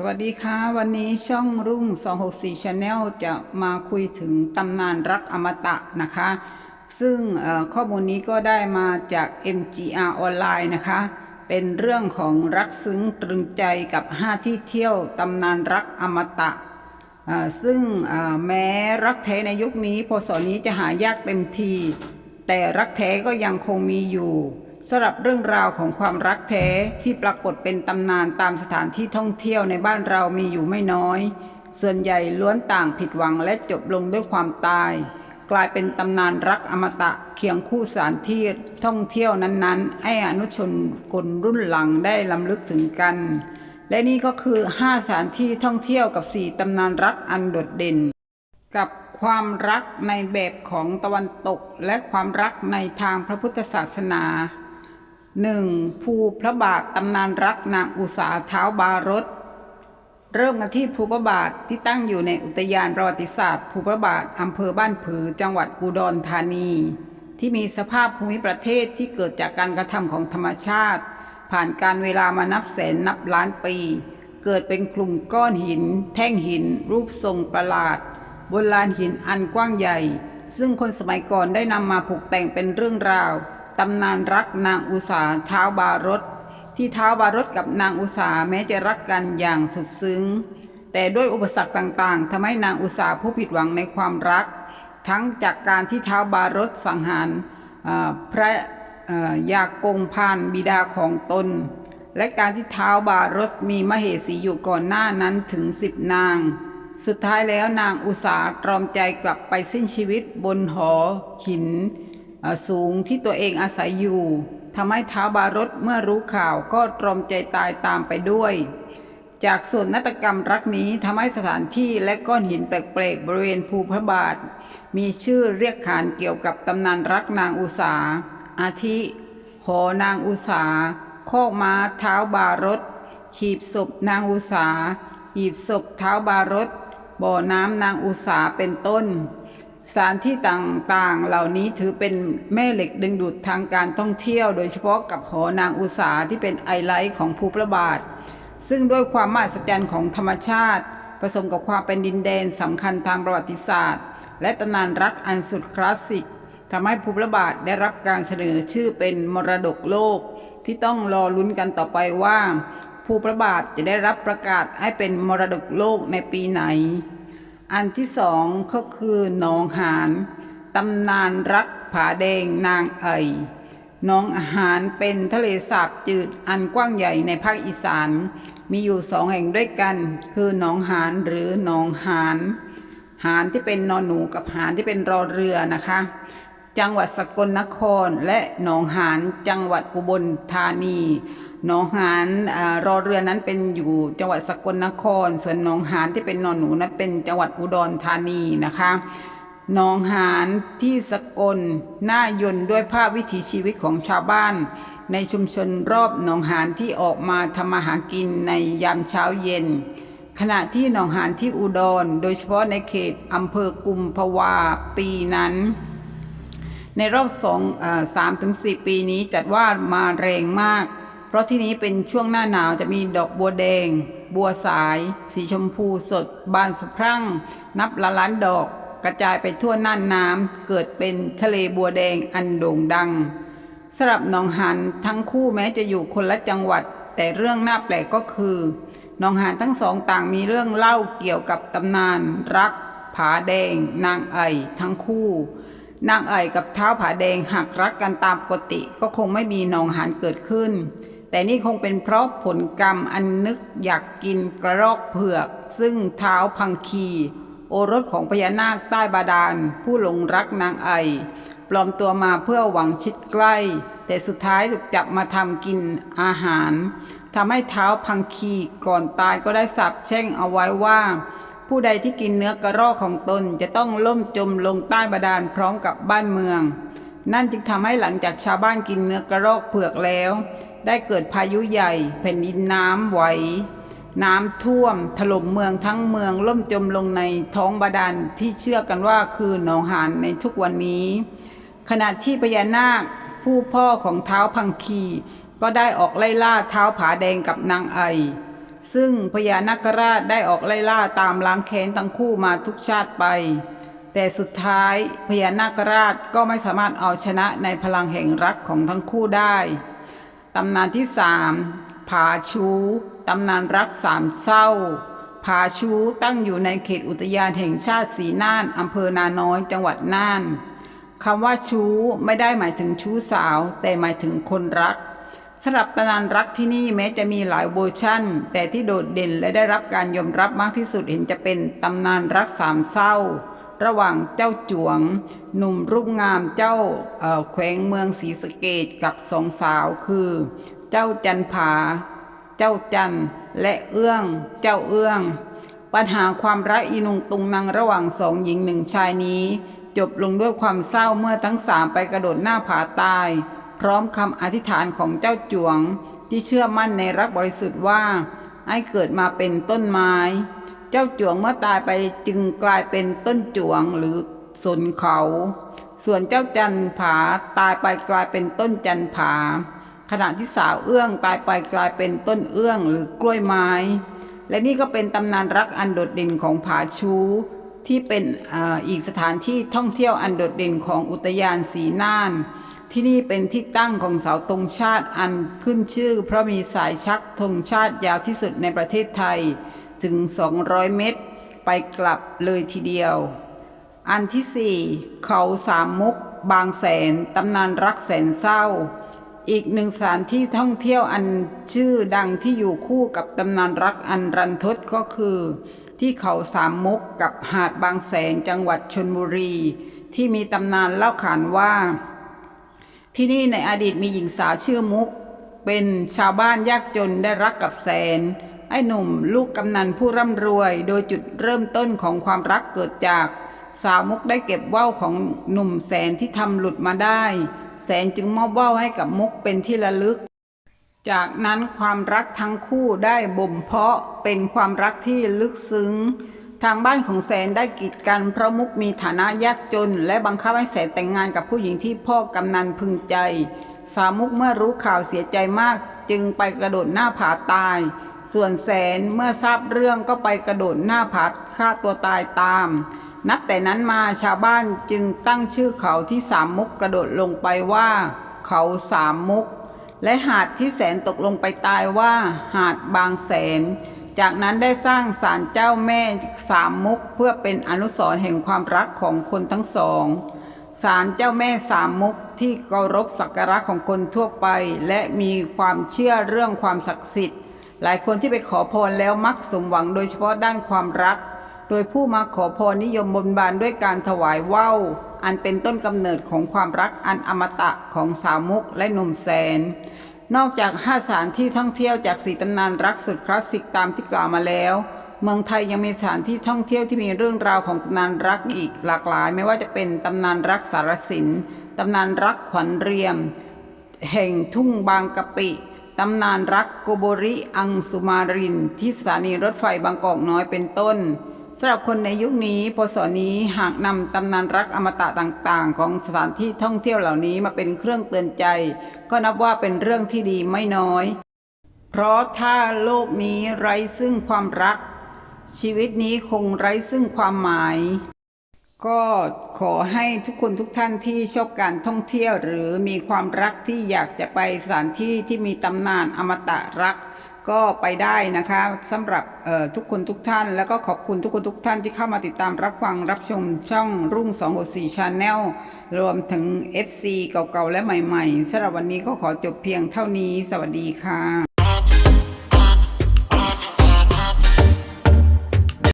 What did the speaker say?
สวัสดีค่ะ วันนี้ช่องรุ่ง 264 Channel จะมาคุยถึงตำนานรักอมตะนะคะ ซึ่งข้อมูลนี้ก็ได้มาจาก MGR ออนไลน์นะคะ เป็นเรื่องของรักซึ้งตรึงใจกับ 5 ที่เที่ยวตำนานรักอมตะ ซึ่งแม้รักแท้ในยุคนี้พศนี้จะหายากเต็มที แต่รักแท้ก็ยังคงมีอยู่ สำหรับเรื่องราวของความรักแท้ที่ปรากฏเป็นตำนานตามสถานที่ท่องเที่ยวในบ้านเรามีอยู่ไม่น้อย ส่วนใหญ่ล้วนต่างผิดหวังและจบลงด้วยความตาย กลายเป็นตำนานรักอมตะเคียงคู่สถานที่ท่องเที่ยวนั้นๆ ให้อนุชนคนรุ่นหลังได้ลำลึกถึงกัน และนี่ก็คือ 5 สถานที่ท่องเที่ยวกับ 4ตำนานรักอันโดดเด่น กับความรักในแบบของตะวันตกและความรักในทางพระพุทธศาสนา 1. ภูพระบาทตำนานรักนางอุสาเท้าบารถเริ่มกันที่ภูพระบาทที่ตั้งอยู่ในอุทยานประวัติศาสตร์ ภูพระบาทอำเภอบ้านผือจังหวัดอุดรธานี ที่มีสภาพภูมิประเทศที่เกิดจากการกระทำของธรรมชาติ ผ่านการเวลามานับแสนนับล้านปี เกิดเป็นกลุ่มก้อนหิน แท่งหิน รูปทรงประหลาด บนลานหินอันกว้างใหญ่ ซึ่งคนสมัยก่อนได้นำมาผูกแต่งเป็นเรื่องราว ตำนานรักนางอุสาเท้าบารถที่เท้าบารถกับนางอุสาแม้จะรักกันอย่างสุดซึ้ง แต่ด้วยอุปสรรคต่างๆทำให้นางอุสาผู้ผิดหวังในความรัก ทั้งจากการที่เท้าบารถสังหารพระยากงพานบิดาของตน และการที่เท้าบารถมีมเหสีอยู่ก่อนหน้านั้นถึงสิบนาง สุดท้ายแล้วนางอุสาตรอมใจกลับไปสิ้นชีวิตบนหอหิน สูงที่ตัวเองอาศัยอยู่ทำให้ท้าวบารถเมื่อรู้ข่าวก็ตรอมใจตายตามไปด้วย จากส่วนนาฏกรรมรักนี้ทำให้สถานที่และก้อนหินแปลกๆบริเวณภูพระบาท มีชื่อเรียกขานเกี่ยวกับตำนานรักนางอุสาอาทิ หอนางอุสาโคกม้าเท้าบารถหีบศพนางอุสาหีบศพเท้าบารถบ่อน้ำนางอุสาเป็นต้น สถานที่ต่างๆ เหล่านี้ถือเป็นแม่เหล็กดึงดูดทางการท่องเที่ยว โดยเฉพาะกับหอนางอุสาที่เป็นไอไลท์ของภูพระบาท ซึ่งด้วยความมหัศจรรย์ของธรรมชาติ ผสมกับความเป็นดินแดนสำคัญทางประวัติศาสตร์ และตำนานรักอันสุดคลาสสิกทำให้ภูพระบาทได้รับการเสนอชื่อเป็นมรดกโลก ที่ต้องรอลุ้นกันต่อไปว่าภูพระบาทจะได้รับประกาศให้เป็นมรดกโลกในปีไหน อันที่สองก็คือหนองหานตำนานรักผาแดงนางไอหนองอาหารเป็นทะเลสาบจืดอันกว้างใหญ่ในภาคอีสาน มีอยู่สองแห่งด้วยกัน คือหนองหานหรือหนองหานหานที่เป็นนอนหนูกับหานที่เป็นรอเรือนะคะ จังหวัดสกลนครและหนองหานจังหวัดอุบลธานี หนองหานอรอเรือนั้นเป็นอยู่จังหวัดสกลนคร ส่วนหนองหานที่เป็นนอนหนูนั้นเป็นจังหวัดอุดรธานีนะคะหนองหานที่สกลน่ายนด้วยภาพวิถีชีวิตของชาวบ้าน ในชุมชนรอบหนองหานที่ออกมาทำมาหากินในยามเช้าเย็น ขณะที่หนองหานที่อุดร โดยเฉพาะในเขตอำเภอกุมภาวาปีนั้น ในรอบสองสามถึงสี่ปีนี้จัดว่ามาแรงมาก เพราะที่นี้เป็นช่วงหน้าหนาวจะมีดอกบัวแดง บัวสาย สีชมพูสด บานสะพรั่ง นับล,ล้านดอกกระจายไปทั่วน่านน้ำเกิดเป็นทะเลบัวแดงอันโด่งดังสำหรับหนองหันทั้งคู่แม้จะอยู่คนละจังหวัด แต่เรื่องน่าแปลกก็คือหนองหานทั้งสองต่างมีเรื่องเล่าเกี่ยวกับตำนาน รัก ผาแดง นางไอทั้งคู่ นางไอกับเท้าผาแดงหากรักกันตามปกติก็คงไม่มีหนองหานเกิดขึ้น แต่นี่คงเป็นเพราะผลกรรมอันนึกอยากกินกระรอกเผือก ซึ่งเท้าพังคี โอรสของพญานาคใต้บาดาล ผู้หลงรักนางไอ ปลอมตัวมาเพื่อหวังชิดใกล้ แต่สุดท้ายถูกจับมาทำกินอาหารทำให้เท้าพังคีก่อนตายก็ได้สาปแช่งเอาไว้ว่า ผู้ใดที่กินเนื้อกระรอกของตนจะต้องล่มจมลงใต้บาดาลพร้อมกับบ้านเมือง นั่นจึงทำให้หลังจากชาวบ้านกินเนื้อกระรอกเผือกแล้ว ได้เกิดพายุใหญ่ แผ่นดินน้ำไหว น้ำท่วม ถล่มเมืองทั้งเมืองล่มจมลงในท้องบาดาลที่เชื่อกันว่าคือหนองหานในทุกวันนี้ ขณะที่พญานาคผู้พ่อของเท้าพังคี ก็ได้ออกไล่ล่าเท้าผาแดงกับนางไอ ซึ่งพญานาคราชได้ออกไล่ล่าตามล้างแค้นทั้งคู่มาทุกชาติไป แต่สุดท้ายพญานาคราชก็ไม่สามารถเอาชนะในพลังแห่งรักของทั้งคู่ได้ ตำนานที่สามผาชูตำนานรักสามเศร้าผาชูตั้งอยู่ในเขตอุทยานแห่งชาติสีน่านอำเภอนาน้อยจังหวัดน่านคำว่าชู้ไม่ได้หมายถึงชู้สาว แต่หมายถึงคนรักสำหรับตำนานรักที่นี่แม้จะมีหลายเวอร์ชั่น แต่ที่โดดเด่นและได้รับการยอมรับมากที่สุดเห็นจะเป็นตำนานรักสามเศร้า ระหว่างเจ้าจวง หนุ่มรูปงามเจ้าแขวงเมืองศรีสะเกดกับสองสาวคือ เจ้าจันผา เจ้าจันและเอื้อง เจ้าเอื้อง ปัญหาความรักอีนุงตุงนางระหว่างสองหญิงหนึ่งชายนี้ จบลงด้วยความเศร้าเมื่อทั้งสามไปกระโดดหน้าผาตาย พร้อมคำอธิษฐานของเจ้าจวง ที่เชื่อมั่นในรักบริสุทธิ์ว่า ให้เกิดมาเป็นต้นไม้ เจ้าจวงเมื่อตายไปจึงกลายเป็นต้นจวงหรือสนเขา ส่วนเจ้าจันผาตายไปกลายเป็นต้นจันผา ขณะที่สาวเอื้องตายไปกลายเป็นต้นเอื้องหรือกล้วยไม้ และนี่ก็เป็นตำนานรักอันโดดเด่นของผาชูที่เป็นออีกสถานที่ท่องเที่ยวอันโดดเด่นของอุทยานสีน่าน ที่นี่เป็นที่ตั้งของเสาธงชาติอันขึ้นชื่อ เพราะมีสายชักธงชาติยาวที่สุดในประเทศไทย ถึง 200 เมตร ไปกลับเลยทีเดียว อันที่สี่เขาสามมุก บางแสนตำนานรักแสนเศร้า อีกหนึ่งสถานที่ท่องเที่ยวอันชื่อดังที่อยู่คู่กับตำนานรักอันรันทดก็คือ ที่เขาสามมุกกับหาดบางแสนจังหวัดชนบุรี ที่มีตำนานเล่าขานว่า ที่นี่ในอดีตมีหญิงสาวชื่อมุกเป็นชาวบ้านยากจนได้รักกับแสน ไอ้หนุ่มลูกกำนันผู้ร่ำรวย โดยจุดเริ่มต้นของความรักเกิดจาก สาวมุกได้เก็บว่าวของหนุ่มแสนที่ทำหลุดมาได้ แสนจึงมอบว่าวให้กับมุกเป็นที่ระลึก จากนั้นความรักทั้งคู่ได้บ่มเพาะเป็นความรักที่ลึกซึ้ง ทางบ้านของแสนได้กีดกันเพราะมุกมีฐานะยากจน และบังคับให้แสนแต่งงานกับผู้หญิงที่พ่อกำนันพึงใจ สาวมุกเมื่อรู้ข่าวเสียใจมาก จึงไปกระโดดหน้าผาตาย ส่วนแสนเมื่อทราบเรื่องก็ไปกระโดดหน้าผาฆ่าตัวตายตาม นับแต่นั้นมาชาวบ้านจึงตั้งชื่อเขาที่สามมุกกระโดดลงไปว่า เขาสามมุก และหาดที่แสนตกลงไปตายว่า หาดบางแสน จากนั้นได้สร้างศาลเจ้าแม่สามมุกเพื่อเป็นอนุสรณ์แห่งความรักของคนทั้งสองศาลเจ้าแม่สามมุกที่เคารพสักการะของคนทั่วไป และมีความเชื่อเรื่องความศักดิ์สิทธิ์ หลายคนที่ไปขอพรแล้วมักสมหวังโดยเฉพาะด้านความรัก โดยผู้มาขอพรนิยมบนบานด้วยการถวายว่าวอันเป็นต้นกำเนิดของความรักอันอมตะของสาวมุกและหนุ่มแสน นอกจากห้าสถานที่ท่องเที่ยวจากสีตำนานรักสุดคลาสสิกตามที่กล่าวมาแล้ว เมืองไทยยังมีสถานที่ท่องเที่ยวที่มีเรื่องราวของตำนานรักอีกหลากหลาย ไม่ว่าจะเป็นตำนานรักสารสินตำนานรักขวัญเรียม แห่งทุ่งบางกะปิ ตำนานรักโกโบริอังสุมาริน ที่สถานีรถไฟบางกอกน้อยเป็นต้นสำหรับคนในยุคนี้พศนี้หากนำตำนานรักอมตะต่างๆ ของสถานที่ท่องเที่ยวเหล่านี้มาเป็นเครื่องเตือนใจ ก็นับว่าเป็นเรื่องที่ดีไม่น้อย เพราะถ้าโลกนี้ไร้ซึ่งความรัก ชีวิตนี้คงไร้ซึ่งความหมาย ก็ขอให้ทุกคนทุกท่านที่ชอบการท่องเที่ยว หรือมีความรักที่อยากจะไปสถานที่ที่มีตำนานอมตะรัก ก็ไปได้นะคะสำหรับทุกคนทุกท่าน แล้วก็ขอบคุณทุกคนทุกท่านที่เข้ามาติดตามรับฟังรับชมช่องรุ่ง264 Channel รวมถึง FC เก่าๆและใหม่ๆสำหรับวันนี้ก็ขอจบเพียงเท่านี้ สวัสดีค่ะ